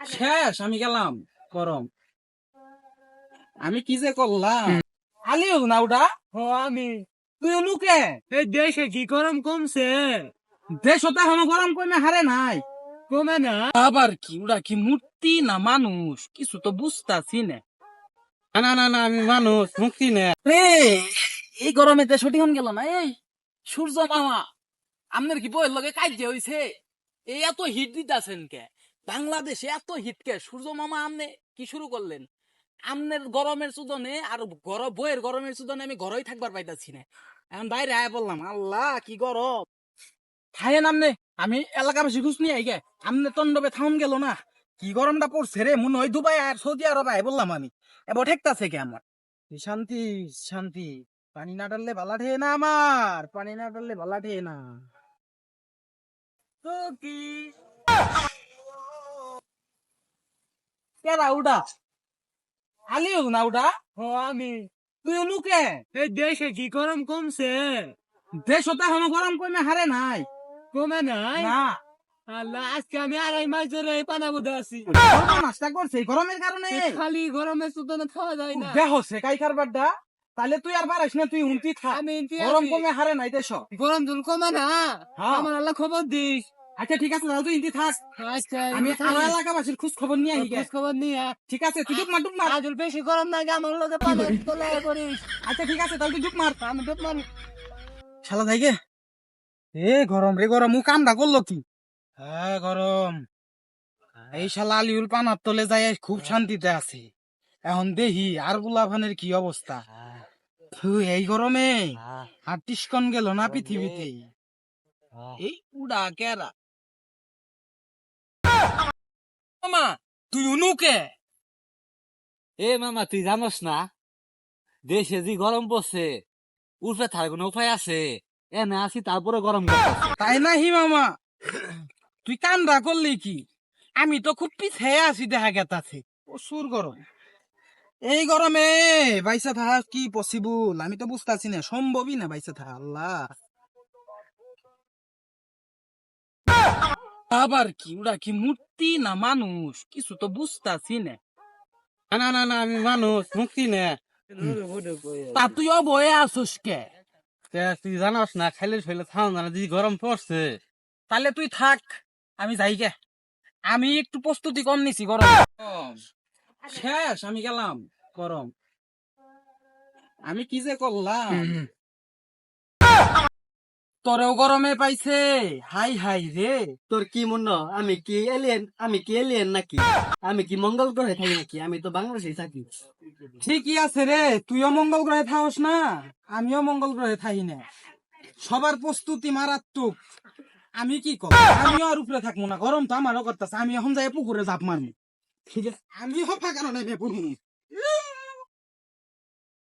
শেষ আমি গেলাম গরম। আমি কি যে করলাম? আলিও না ওটা? ও আমি। তুই লুকে এই দেশে কি গরম কমছে? দেশ এখনও গরম কমে হারে নাই। কমে না? আবার কি? ওরা কি মূর্তি না মানুষ? কিছু তো বুঝতাছি না। না না না আমি মানুষ মুক্তি নে। রে এই গরমে দেশ হন গেল না এই সূর্য মামা। আপনার কি বইয়ের লগে কাজে হইছে? এই এত হিট দিতেছেন কে? বাংলাদেশে এত হিটকে সূর্য মামা আমনে কি শুরু করলেন? আমনের গরমের সুদনে আর গরম বইয়ের গরমের সুদনে আমি ঘরেই থাকবার পাইতাছি না। এখন বাইরে আয় বললাম আল্লাহ কি গরম! থাইয়েন আমনে আমি এলাকাবাসী ঘুষ নিয়ে আইগে আমনে তন্ডবে থাউন গেল না। কি গরমটা পড়ছে রে মনে হয় দুবাই আর সৌদি আরব আয় বললাম আমি। এবার ঠেকতাছে কে আমার? শান্তি শান্তি পানি না ডাললে বালা ঠে না আমার পানি না ডাললে বালা ঠে না। তো কি কেরা উডা? আলিও না উডা? ও আমি। তুই লুকে এই দেশে কি গরম কমছে? দেশ হতে এখনও গরম কমে হারে নাই। কমে না না। আল্লাহ আজকে আমি আড়াই মাস ধরে এই পানা বুধে আছি। নাস্তা করছে গরমের কারণে। খালি গরমে খাওয়া যায় না। দেহ সেকাই খারবারটা তাহলে তুই আর পারিস না তুই উনতি এনতি গরম কমে হারে নাই দেশ। গরম জল কমে না। হ্যাঁ। আমার আল্লাহ খবর দিস। আচ্ছা ঠিক আছে তুই ইন্তি থাক। আচ্ছা আমি আমি আমার এলাকাবাসীর খোঁজ খবর নিয়ে আহি। খোঁজ খবর নিয়ে ঠিক আছে তুই ডুব মার ডুব মার। আজল বেশি গরম লাগে আমার লগে পানি তোলা করিস আচ্ছা ঠিক আছে তাহলে তুই ডুব মার। আমি তো মারি। শালা এ গরম রে গরম ও কামটা করল কি? হ্যাঁ গরম। এই শালা আলিউল পানার তলে যাই খুব শান্তিতে আছে। এখন দেখি আর গুলাভানের কি অবস্থা? থু, এই গরমে আর টিসকন গেল না পৃথিবীতে এই উড়া কেরা? মামা তুই উনুকে এ মামা তুই জানোস না? দেশে যে গরম পড়ছে উঠে থাকার কোনো উপায় আছে? এনে আসি তারপরে গরম। তাই না হি মামা? তুই কান্দা করলি কি? আমি তো খুব পিছিয়ে আছি দেখা গেতাছে। প্রচুর গরম। এই গরমে বাইসা থাকা কি পসিবল আমি তো বুঝতেছি না সম্ভবই না বাইসা থাকা আল্লাহ। আবার কি? ওরা কি মূর্তি না মানুষ? কিছু তো বুঝতাছি না। না না না আমি মানুষ মুক্তি নে। তা তুই অবয়ে আসুস কে? তুই জানোস না খাইলে শৈলে থাম না যদি গরম পড়ছে। তাহলে তুই থাক আমি যাই গে। আমি একটু প্রস্তুতি কম নিছি গরম। শেষ আমি গেলাম গরম। আমি কি যে করলাম? তোরেও গরমে পাইছে। হাই হাই রে। তোর কি মনে? আমি কি এলিয়েন আমি কি এলিয়েন নাকি? আমি কি মঙ্গল গ্রহে থাকি নাকি? আমি তো বাংলাদেশে থাকি। ঠিকই আছে রে তুইও মঙ্গল গ্রহে থাকস না আমিও মঙ্গল গ্রহে থাকি না। সবার প্রস্তুতি মারাত্মক। আমি কি কর আমিও আর উপরে থাকব না গরম তো আমারও করতেছে আমি এখন যাই পুকুরে জাপ মারবো ঠিক আছে। আমিও ফাঁকা নেমে পড়ব